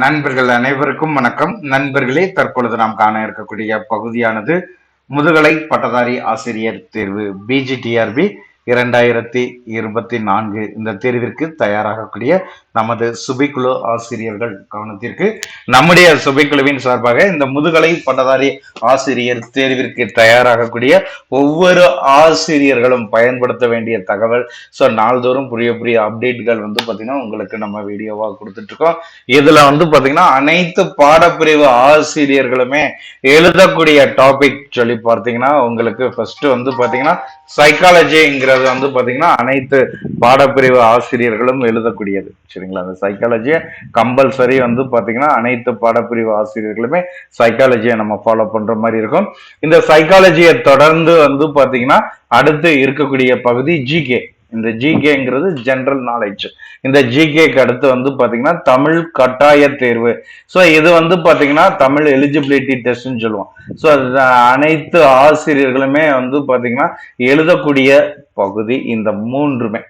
நண்பர்கள் அனைவருக்கும் வணக்கம். நண்பர்களே தற்பொழுது நாம் காண இருக்கக்கூடிய பகுதியானது முதுகலை பட்டதாரி ஆசிரியர் தேர்வு பிஜிடிஆர்பி இரண்டாயிரத்தி இருபத்தி நான்கு. இந்த தேர்விற்கு தயாராகக்கூடிய நமது சுபிக்குழு ஆசிரியர்கள் கவனத்திற்கு நம்முடைய சுபிக்குழுவின் சார்பாக இந்த முதுகலை பட்டதாரி ஆசிரியர் தேர்விற்கு தயாராகக்கூடிய ஒவ்வொரு ஆசிரியர்களும் பயன்படுத்த வேண்டிய தகவல். ஸோ நாள்தோறும் புரிய புரிய அப்டேட்கள் வந்து பார்த்தீங்கன்னா உங்களுக்கு நம்ம வீடியோவாக கொடுத்துட்டு இருக்கோம். வந்து பார்த்தீங்கன்னா அனைத்து பாடப்பிரிவு ஆசிரியர்களுமே எழுதக்கூடிய டாபிக் சொல்லி பார்த்தீங்கன்னா உங்களுக்கு ஃபர்ஸ்ட் வந்து பார்த்தீங்கன்னா சைக்காலஜிங்கிறது வந்து பார்த்தீங்கன்னா அனைத்து பாடப்பிரிவு ஆசிரியர்களும் எழுதக்கூடியது. சரி சரிங்களா அந்த சைக்காலஜியை கம்பல்சரி வந்து பார்த்தீங்கன்னா அனைத்து பாடப்பிரிவு ஆசிரியர்களுமே சைக்காலஜியை நம்ம ஃபாலோ பண்ணுற மாதிரி இருக்கும். இந்த சைக்காலஜியை தொடர்ந்து வந்து பார்த்தீங்கன்னா அடுத்து இருக்கக்கூடிய பகுதி ஜிகே இந்த ஜிகேங்கிறது ஜென்ரல் நாலேஜ் இந்த ஜிகேக்கு அடுத்து வந்து பார்த்தீங்கன்னா தமிழ் கட்டாய தேர்வு. ஸோ இது வந்து பார்த்தீங்கன்னா தமிழ் எலிஜிபிலிட்டி டெஸ்ட்னு சொல்லுவோம். ஸோ அனைத்து ஆசிரியர்களுமே வந்து பார்த்தீங்கன்னா எழுதக்கூடிய பகுதி இந்த மூன்றுமே.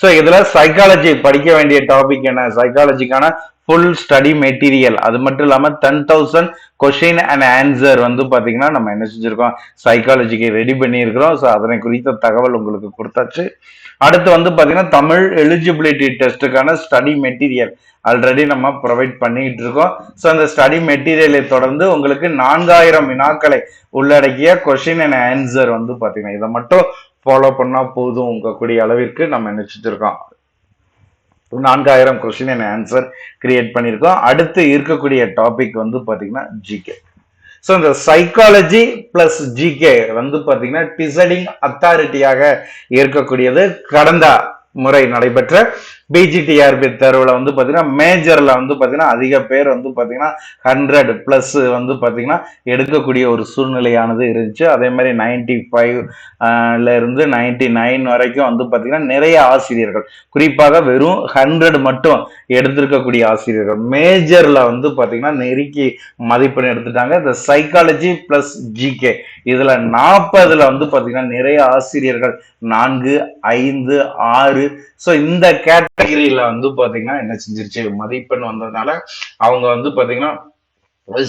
ஸோ இதுல சைக்காலஜி படிக்க வேண்டிய டாபிக் என்ன? சைக்காலஜிக்கான ஃபுல் ஸ்டடி மெட்டீரியல் அது மட்டும் இல்லாமல் ten thousand question and answer வந்து பாத்தீங்கன்னா நம்ம என்ன செஞ்சிருக்கோம்? சைக்காலஜிக்கு ரெடி பண்ணியிருக்கிறோம். ஸோ அதனை குறித்த தகவல் உங்களுக்கு கொடுத்தாச்சு. அடுத்து வந்து பாத்தீங்கன்னா தமிழ் எலிஜிபிலிட்டி டெஸ்ட்டுக்கான ஸ்டடி மெட்டீரியல் ஆல்ரெடி நம்ம ப்ரொவைட் பண்ணிக்கிட்டு இருக்கோம். ஸோ அந்த ஸ்டடி மெட்டீரியலை தொடர்ந்து உங்களுக்கு நான்காயிரம் வினாக்களை உள்ளடக்கிய கொஷின் அண்ட் ஆன்சர் வந்து பாத்தீங்கன்னா இதை மட்டும் ஃபாலோ பண்ணால் போதும் உங்கக்கூடிய அளவிற்கு நம்ம நினச்சிட்ருக்கோம் நான்காயிரம் கொஸ்டின் என் ஆன்சர் கிரியேட் பண்ணியிருக்கோம். அடுத்து இருக்கக்கூடிய டாபிக் வந்து பார்த்தீங்கன்னா ஜிகே ஸோ இந்த சைக்காலஜி பிளஸ் ஜிகே வந்து பார்த்தீங்கன்னா டிசைடிங் அத்தாரிட்டியாக இருக்கக்கூடியது. கடந்த முறை நடைபெற்ற பிஜிடிஆர்பி தேர்வில் வந்து பார்த்தீங்கன்னா மேஜரில் வந்து பார்த்தீங்கன்னா அதிக பேர் வந்து பார்த்தீங்கன்னா ஹண்ட்ரட் ப்ளஸ் வந்து பார்த்தீங்கன்னா எடுக்கக்கூடிய ஒரு சூழ்நிலையானது இருந்துச்சு. அதே மாதிரி நைன்டி ஃபைவ்ல இருந்து நைன்டி நைன் வரைக்கும் வந்து பார்த்தீங்கன்னா நிறைய ஆசிரியர்கள். குறிப்பாக வெறும் ஹண்ட்ரட் மட்டும் எடுத்திருக்கக்கூடிய ஆசிரியர்கள். மேஜரில் வந்து பார்த்தீங்கன்னா நெருக்கி மதிப்பெண் எடுத்துட்டாங்க. இந்த சைக்காலஜி ப்ளஸ் ஜிகே இதில் நாற்பதுல வந்து பார்த்தீங்கன்னா நிறைய ஆசிரியர்கள். நான்கு ஐந்து ஆறு. ஸோ இந்த கேட் கேட்டகரியில வந்து பாத்தீங்கன்னா என்ன செஞ்சிருச்சு? மதிப்பெண் வந்ததுனால அவங்க வந்து பாத்தீங்கன்னா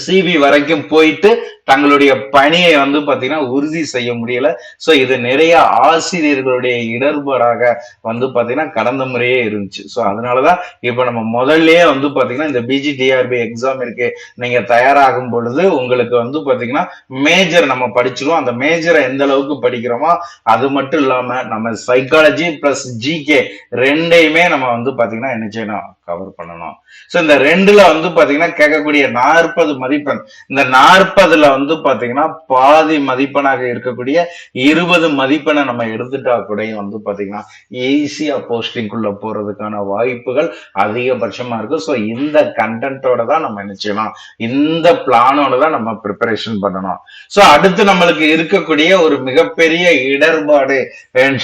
சிவி வரைக்கும் போயிட்டு தங்களுடைய பணியை வந்து பாத்தீங்கன்னா உறுதி செய்ய முடியல. சோ இது நிறைய ஆசிரியர்களுடைய இடர்பாடாக வந்து பாத்தீங்கன்னா கடந்த முறையே இருந்துச்சு. சோ அதனாலதான் இப்ப நம்ம முதல்லயே வந்து பாத்தீங்கன்னா இந்த பிஜிடிஆர்பி எக்ஸாம் இருக்கு. நீங்க தயாராகும் பொழுது உங்களுக்கு வந்து பாத்தீங்கன்னா மேஜர் நம்ம படிச்சிருவோம். அந்த மேஜரை எந்த அளவுக்கு படிக்கிறோமோ அது மட்டும் இல்லாம நம்ம சைக்காலஜி பிளஸ் ஜிகே ரெண்டையுமே நம்ம வந்து பாத்தீங்கன்னா என்ன செய்யணும்? கவர் பண்ணணும். சோ இந்த ரெண்டுல வந்து பாத்தீங்கன்னா கேட்கக்கூடிய நாற்பது மதிப்பெண். இந்த நாற்பதுல வந்து பாத்தீங்கன்னா பாதி மதிப்பெண்ணாக இருக்கக்கூடிய இருபது மதிப்பெண்ணை நம்ம எடுத்துட்டா கூட வந்து பாத்தீங்கன்னா ஈஸியா போஸ்டிங்குள்ள போறதுக்கான வாய்ப்புகள் அதிகபட்சமா இருக்கு. ஸோ இந்த கண்டென்ட்டோட தான் நம்ம என்ன இந்த பிளானோட தான் நம்ம ப்ரிப்பரேஷன் பண்ணணும். ஸோ அடுத்து நம்மளுக்கு இருக்கக்கூடிய ஒரு மிகப்பெரிய இடர்பாடு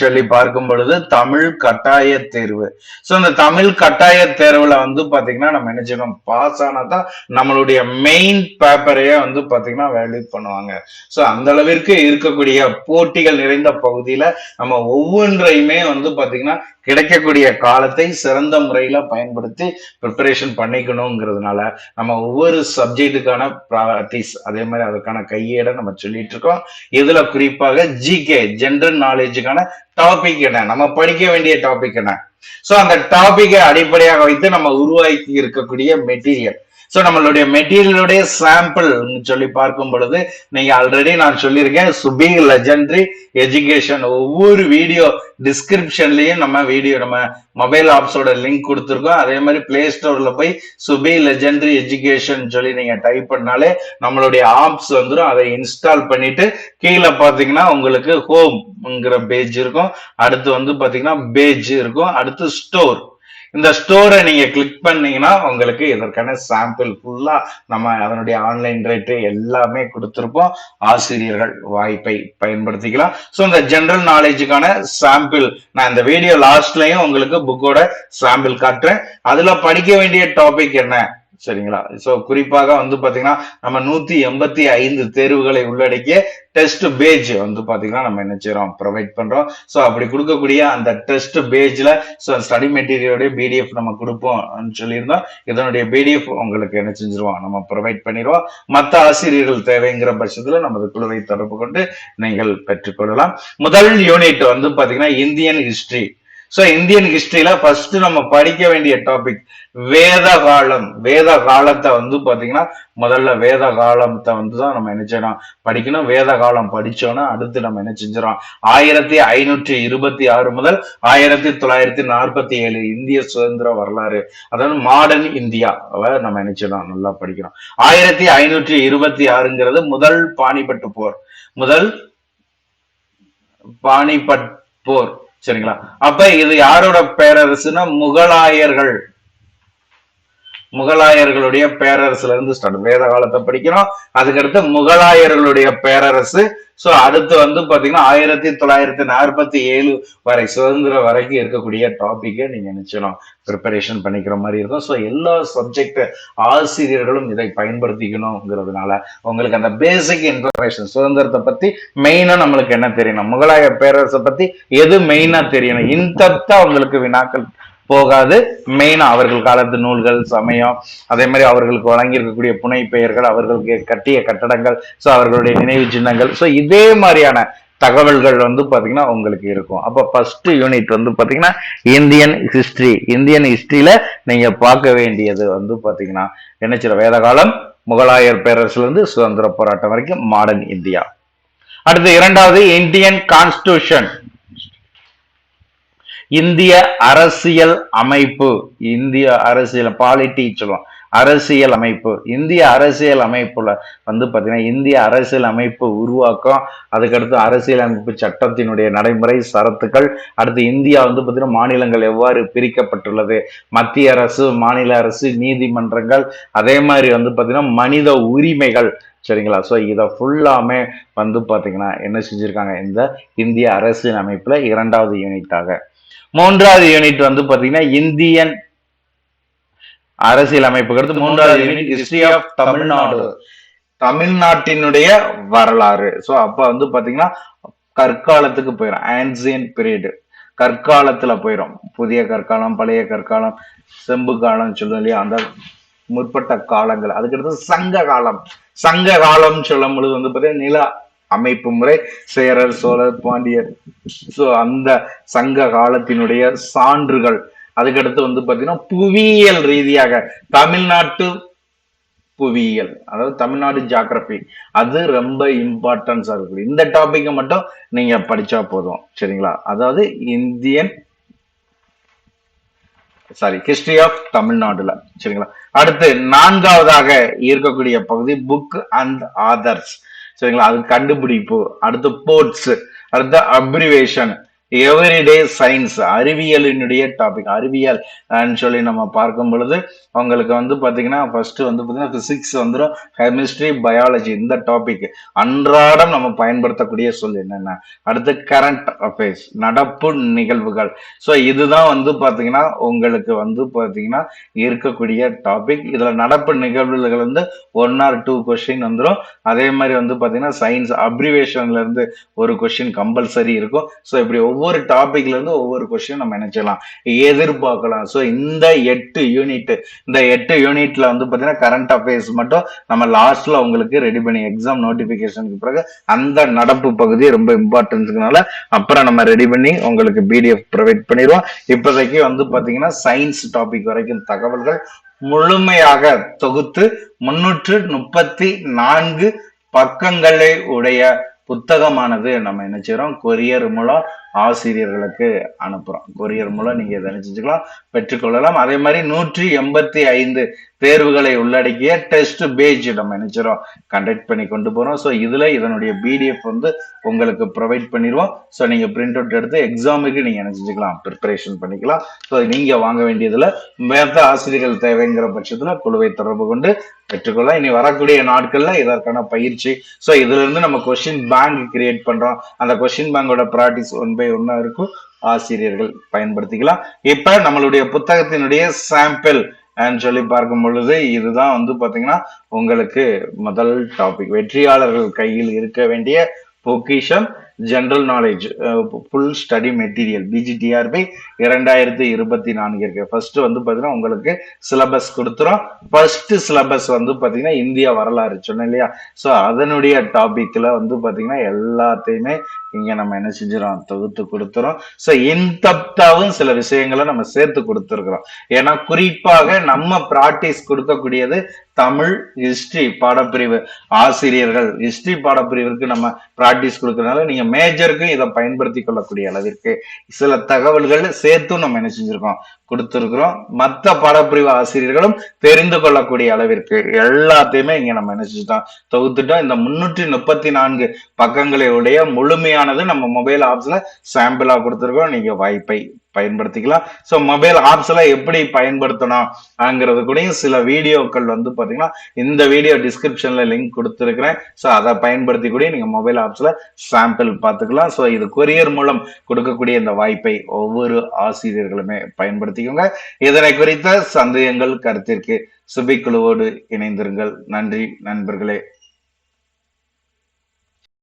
சொல்லி பார்க்கும் பொழுது தமிழ் கட்டாய தேர்வு. ஸோ இந்த தமிழ் கட்டாய தேர்வுல வந்து பாத்தீங்கன்னா நம்ம என்ன பாஸ் பாஸ் ஆனாதான் நம்மளுடைய மெயின் பேப்பரையே வந்து பாத்தீங்கன்னா வேல்யூ பண்ணுவாங்க. ஸோ அந்த அளவிற்கு இருக்கக்கூடிய போட்டிகள் நிறைந்த பகுதியில நம்ம ஒவ்வொன்றையுமே வந்து பாத்தீங்கன்னா கிடைக்கக்கூடிய காலத்தை சிறந்த முறையில பயன்படுத்தி ப்ரிப்பரேஷன் பண்ணிக்கணுங்கிறதுனால நம்ம ஒவ்வொரு சப்ஜெக்டுக்கான ப்ராக்டிஸ் அதே மாதிரி அதுக்கான கையேட நம்ம சொல்லிட்டு இருக்கோம். இதுல குறிப்பாக ஜிகே ஜென்ரல் நாலேஜுக்கான டாபிக் என்ன? நம்ம படிக்க வேண்டிய டாபிக் என்ன? சோ அந்த டாபிக்கை அடிப்படையாக வைத்து நம்ம உருவாக்கி இருக்கக்கூடிய மெட்டீரியல் ஸோ நம்மளுடைய மெட்டீரியலுடைய சாம்பிள் சொல்லி பார்க்கும் பொழுது நீங்க ஆல்ரெடி நான் சொல்லியிருக்கேன் சுபி லெஜண்டரி எஜுகேஷன் ஒவ்வொரு வீடியோ டிஸ்கிரிப்ஷன்லயும் நம்ம வீடியோ நம்ம மொபைல் ஆப்ஸோட லிங்க் கொடுத்துருக்கோம். அதே மாதிரி பிளே ஸ்டோர்ல போய் சுபி லெஜண்டரி எஜுகேஷன் சொல்லி நீங்க டைப் பண்ணாலே நம்மளுடைய ஆப்ஸ் வந்துடும் அதை இன்ஸ்டால் பண்ணிட்டு கீழே பாத்தீங்கன்னா உங்களுக்கு ஹோம்ங்கிற பேஜ் இருக்கும். அடுத்து வந்து பாத்தீங்கன்னா பேஜ் இருக்கும். அடுத்து ஸ்டோர் இந்த ஸ்டோரை நீங்க கிளிக் பண்ணீங்கன்னா உங்களுக்கு இதற்கான சாம்பிள் ஃபுல்லா நம்ம அதனுடைய ஆன்லைன் ரேட்டு எல்லாமே கொடுத்துருப்போம். ஆசிரியர்கள் வாய்ப்பை பயன்படுத்திக்கலாம். ஸோ இந்த ஜென்ரல் நாலேஜுக்கான சாம்பிள் நான் இந்த வீடியோ லாஸ்ட்லயும் உங்களுக்கு புக்கோட சாம்பிள் காட்டுறேன். அதுல படிக்க வேண்டிய டாபிக் என்ன? சரிங்களா? சோ குறிப்பாக வந்து பாத்தீங்கன்னா நம்ம நூத்தி எண்பத்தி ஐந்து தேர்வுகளை உள்ளடக்கிய டெஸ்ட் பேஜ் வந்து பாத்தீங்கன்னா நம்ம என்ன செய்யறோம் ப்ரொவைட் பண்றோம். சோ அப்படி கொடுக்கக்கூடிய அந்த டெஸ்ட் பேஜ்ல ஸோ ஸ்டடி மெட்டீரியலுடைய பிடிஎஃப் நம்ம கொடுப்போம் சொல்லியிருந்தோம் இதனுடைய பிடிஎஃப் உங்களுக்கு என்ன செஞ்சிருவோம்? நம்ம ப்ரொவைட் பண்ணிடுவோம். மற்ற ஆசிரியர்கள் தேவைங்கிற பட்சத்துல நமது குழுவை தொடர்பு கொண்டு நீங்கள் பெற்றுக்கொள்ளலாம். முதல் யூனிட் வந்து பாத்தீங்கன்னா இந்தியன் ஹிஸ்டரி சோ இந்தியன் ஹிஸ்டரியில ஃபர்ஸ்ட் நம்ம படிக்க வேண்டிய டாபிக் வேத காலம். வேத காலத்தை வந்து பாத்தீங்கன்னா முதல்ல வேத காலத்தை வந்து தான் நம்ம என்ன செய்யணும்? படிக்கணும். வேத காலம் படிச்சோன்னா அடுத்து நம்ம என்ன செஞ்சிடறோம்? ஆயிரத்தி ஐநூற்றி இருபத்தி ஆறு முதல் ஆயிரத்தி தொள்ளாயிரத்தி நாற்பத்தி ஏழு இந்திய சுதந்திர வரலாறு. அதாவது மாடர்ன் இந்தியாவை நம்ம என்ன செய்யணும்? நல்லா படிக்கிறோம் ஆயிரத்தி ஐநூற்றி இருபத்தி ஆறுங்கிறது முதல் பாணிபட்டு போர். முதல் பாணிபட் போர். சரிங்களா? அப்ப இது யாரோட பேரரசுனா முகலாயர்கள். முகலாயர்களுடைய பேரரசுல இருந்து ஸ்டார்ட் வேத காலத்தை படிக்கிறோம். அதுக்கடுத்து முகலாயர்களுடைய பேரரசு. சோ அடுத்து வந்து பாத்தீங்கன்னா ஆயிரத்தி தொள்ளாயிரத்தி நாற்பத்தி ஏழு வரை சுதந்திரம் வரைக்கும் இருக்கக்கூடிய டாபிக்கை நீங்க நிச்சயம் ப்ரிப்பரேஷன் பண்ணிக்கிற மாதிரி இருக்கும். ஸோ எல்லா சப்ஜெக்ட் ஆசிரியர்களும் இதை பயன்படுத்திக்கணுங்கிறதுனால உங்களுக்கு அந்த பேசிக் இன்ஃபர்மேஷன் சுதந்திரத்தை பத்தி மெயினா நம்மளுக்கு என்ன தெரியணும்? முகலாய பேரரசை பத்தி எது மெயினா தெரியணும்? இன்டெப்தா உங்களுக்கு வினாக்கள் போகாது. மெயினா அவர்கள் காலத்து நூல்கள் சமயம் அதே மாதிரி அவர்களுக்கு வழங்கியிருக்கக்கூடிய புனை பெயர்கள் அவர்களுக்கு கட்டிய கட்டடங்கள் ஸோ அவர்களுடைய நினைவு சின்னங்கள். ஸோ இதே மாதிரியான தகவல்கள் வந்து பார்த்தீங்கன்னா உங்களுக்கு இருக்கும். அப்போ ஃபர்ஸ்ட் யூனிட் வந்து பார்த்தீங்கன்னா இந்தியன் ஹிஸ்டரி இந்தியன் ஹிஸ்டரியில நீங்க பார்க்க வேண்டியது வந்து பார்த்தீங்கன்னா என்ன சொல்ற வேத காலம் முகலாயர் பேரரசுல இருந்து சுதந்திர போராட்டம் வரைக்கும் மாடர்ன் இந்தியா அடுத்து இரண்டாவது இந்தியன் கான்ஸ்டியூஷன் இந்திய அரசியல் அமைப்பு. இந்திய அரசியல் பாலிட்டி சொல்லுவோம் அரசியல் அமைப்பு. இந்திய அரசியல் அமைப்புல வந்து பார்த்தீங்கன்னா இந்திய அரசியல் அமைப்பு உருவாக்கம் அதுக்கடுத்து அரசியல் அமைப்பு சட்டத்தினுடைய நடைமுறை சரத்துக்கள் அடுத்து இந்தியா வந்து பார்த்தீங்கன்னா மாநிலங்கள் எவ்வாறு பிரிக்கப்பட்டுள்ளது? மத்திய அரசு மாநில அரசு நீதிமன்றங்கள் அதே மாதிரி வந்து பார்த்தீங்கன்னா மனித உரிமைகள். சரிங்களா? ஸோ இதை ஃபுல்லாமே வந்து பார்த்தீங்கன்னா என்ன செஞ்சுருக்காங்க? இந்த இந்திய அரசியல் அமைப்பில் இரண்டாவது யூனிட்டாக மூன்றாவது யூனிட் வந்து பாத்தீங்கன்னா இந்தியன் அரசியல் அமைப்புக்கு மூன்றாவது யூனிட் ஹிஸ்டரி ஆஃப் தமிழ்நாடு தமிழ்நாட்டினுடைய வரலாறு. ஸோ அப்ப வந்து பாத்தீங்கன்னா கற்காலத்துக்கு போயிடும் ஆன்சியன் பீரியடு கற்காலத்துல போயிடும் புதிய கற்காலம் பழைய கற்காலம் செம்பு காலம் சொல்லுவோம் இல்லையா? அந்த முற்பட்ட காலங்கள். அதுக்கடுத்து சங்க காலம். சங்க காலம் சொல்லும் பொழுது வந்து பாத்தீங்கன்னா நில அமைப்பு முறை சேரர் சோழர் பாண்டியர். சோ அந்த சங்க காலத்தினுடைய சான்றுகள். அதுக்கடுத்து வந்து பாத்தீங்கன்னா புவியியல் ரீதியாக தமிழ்நாட்டு புவியியல் அதாவது தமிழ்நாடு ஜாகிரபி அது ரொம்ப இம்பார்ட்டன்ஸா இருக்கு இந்த டாபிக்கை மட்டும் நீங்க படிச்சா போதும். சரிங்களா? அதாவது இந்தியன் சாரி ஹிஸ்டரி ஆஃப் தமிழ்நாடுல. சரிங்களா? அடுத்து நான்காவதாக இருக்கக்கூடிய பகுதி புக் அண்ட் ஆதர்ஸ் சரிங்களா? அது கண்டுபிடிப்பு. அடுத்து போர்ட்ஸ் அடுத்து அப்ரிவேஷன் எவ்ரிடே சயின்ஸ் அறிவியலினுடைய டாபிக் அறிவியல். சொல்லி நம்ம பார்க்கும் பொழுது அவங்களுக்கு வந்து பார்த்தீங்கன்னா ஃபர்ஸ்ட் வந்து பார்த்தீங்கன்னா பிசிக்ஸ் வந்துடும் கெமிஸ்ட்ரி பயாலஜி இந்த டாபிக் அன்றாடம் நம்ம பயன்படுத்தக்கூடிய சொல் என்னென்ன? அடுத்து கரண்ட் அஃபேர்ஸ் நடப்பு நிகழ்வுகள். ஸோ இதுதான் வந்து பார்த்தீங்கன்னா உங்களுக்கு வந்து பார்த்தீங்கன்னா இருக்கக்கூடிய டாபிக் இதில் நடப்பு நிகழ்வுகள் வந்து ஒன் ஆர் டூ கொஸ்டின் வந்துடும் அதே மாதிரி வந்து பார்த்தீங்கன்னா சயின்ஸ் அப்ரிவேஷன்ல இருந்து ஒரு கொஸ்டின் கம்பல்சரி இருக்கும். ஸோ இப்படி ஒவ்வொரு டாபிக்ல இருந்து ஒவ்வொரு கொஸ்டின் நம்ம நினைச்சலாம் எதிர்பார்க்கலாம். ஸோ இந்த எட்டு யூனிட் இந்த எட்டு யூனிட்ல வந்து பார்த்தீங்கன்னா கரண்ட் அஃபேர்ஸ் மட்டும் நம்ம லாஸ்ட்ல உங்களுக்கு ரெடி பண்ணி எக்ஸாம் நோட்டிபிகேஷனுக்கு பிறகு அந்த நடப்பு பகுதி ரொம்ப இம்பார்ட்டன்ஸ்னால அப்புறம் நம்ம ரெடி பண்ணி உங்களுக்கு பிடிஎஃப் ப்ரொவைட் பண்ணிடுவோம். இப்போதைக்கு வந்து பார்த்தீங்கன்னா சயின்ஸ் டாபிக் வரைக்கும் தகவல்கள் முழுமையாக தொகுத்து முன்னூற்று முப்பத்தி நான்கு பக்கங்களை உடைய புத்தகமானது நம்ம என்ன செய்யறோம் கொரியர் மூலம் ஆசிரியர்களுக்கு அனுப்புறோம். கொரியர் மூலம் நீங்க இதை செஞ்சுக்கலாம் பெற்றுக்கொள்ளலாம். அதே மாதிரி நூற்றி எண்பத்தி ஐந்து தேர்வுகளை உள்ளடக்கிய டெஸ்ட் பேஜ் நம்ம நினைச்சிடும் கண்டக்ட் பண்ணி கொண்டு போறோம். ஸோ இதுல இதனுடைய பிடிஎஃப் வந்து உங்களுக்கு ப்ரொவைட் பண்ணிடுவோம் ஸோ நீங்க பிரிண்ட் அவுட் எடுத்து எக்ஸாமுக்கு நீங்க என்ன செஞ்சுக்கலாம் ப்ரிப்பரேஷன் பண்ணிக்கலாம். ஸோ நீங்க வாங்க வேண்டியதுல மேற்க ஆசிரியர்கள் தேவைங்கிற பட்சத்துல குழுவை தொடர்பு கொண்டு பெற்றுக்கொள்ளலாம். இனி வரக்கூடிய நாட்கள்ல இதற்கான பயிற்சி. ஸோ இதுல இருந்து நம்ம கொஸ்டின் பேங்க் கிரியேட் பண்றோம். அந்த கொஸ்டின் பேங்கோட ப்ராக்டிஸ் ஒன் பை ஒன்னா இருக்கும். ஆசிரியர்கள் பயன்படுத்திக்கலாம். இப்ப நம்மளுடைய புத்தகத்தினுடைய சாம்பிள் சொல்லி பார்க்கும் பொழுது இதுதான் வந்து பாத்தீங்கன்னா உங்களுக்கு முதல் டாபிக் வெற்றியாளர்கள் கையில் இருக்க வேண்டிய பொக்கிஷம். General knowledge full study material PGTRB இரண்டாயிரத்தி இருபத்தி நான்கு இருக்கு. ஃபர்ஸ்ட் வந்து பாத்தீங்கன்னா உங்களுக்கு சிலபஸ் கொடுத்துரும் ஃபர்ஸ்ட் சிலபஸ் வந்து பாத்தீங்கன்னா இந்திய வரலாறு சொன்னேன் இல்லையா? ஸோ அதனுடைய டாபிக்ல வந்து பாத்தீங்கன்னா எல்லாத்தையுமே இங்க நம்ம என்ன செஞ்சிடறோம்? தொகுத்து கொடுத்துறோம். ஸோ இன்தப்தாவும் சில விஷயங்களை நம்ம சேர்த்து கொடுத்துருக்குறோம். ஏன்னா குறிப்பாக நம்ம ப்ராக்டிஸ் கொடுக்கக்கூடியது தமிழ் ஹிஸ்டரி பாடப்பிரிவு. ஆசிரியர்கள் ஹிஸ்டரி பாடப்பிரிவிற்கு நம்ம ப்ராக்டிஸ் கொடுக்கறதுனால நீங்க மேஜருக்கும் இதை பயன்படுத்தி கொள்ளக்கூடிய அளவிற்கு சில தகவல்கள் சேர்த்தும் நம்ம என்ன செஞ்சிருக்கோம்? கொடுத்துருக்குறோம். மற்ற பாடப்பிரிவு ஆசிரியர்களும் தெரிந்து கொள்ளக்கூடிய அளவிற்கு எல்லாத்தையுமே இங்க நம்ம என்ன செஞ்சிட்டோம்? தொகுத்துட்டோம். இந்த முன்னூற்றி முப்பத்தி நான்கு பக்கங்களுடைய முழுமையானது நம்ம மொபைல் ஆப்ஸ்ல சாம்பிளா கொடுத்துருக்கோம். நீங்க வாய்ப்பை பயன்படுத்திக்கலாம். ஸோ மொபைல் ஆப்ஸ்ல எப்படி பயன்படுத்தணும் அங்கிறது கூடயும் சில வீடியோக்கள் வந்து பாத்தீங்கன்னா இந்த வீடியோ டிஸ்கிரிப்ஷன்ல லிங்க் கொடுத்துருக்கிறேன். ஸோ அதை பயன்படுத்தி கூட நீங்க மொபைல் ஆப்ஸ்ல சாம்பிள் பார்த்துக்கலாம். ஸோ இது கொரியர் மூலம் கொடுக்கக்கூடிய இந்த வாய்ப்பை ஒவ்வொரு ஆசிரியர்களுமே பயன்படுத்திக்கோங்க. இதனை குறித்த சந்தேகங்கள் கருத்திற்கு சுபிக்குழுவோடு இணைந்திருங்கள். நன்றி நண்பர்களே.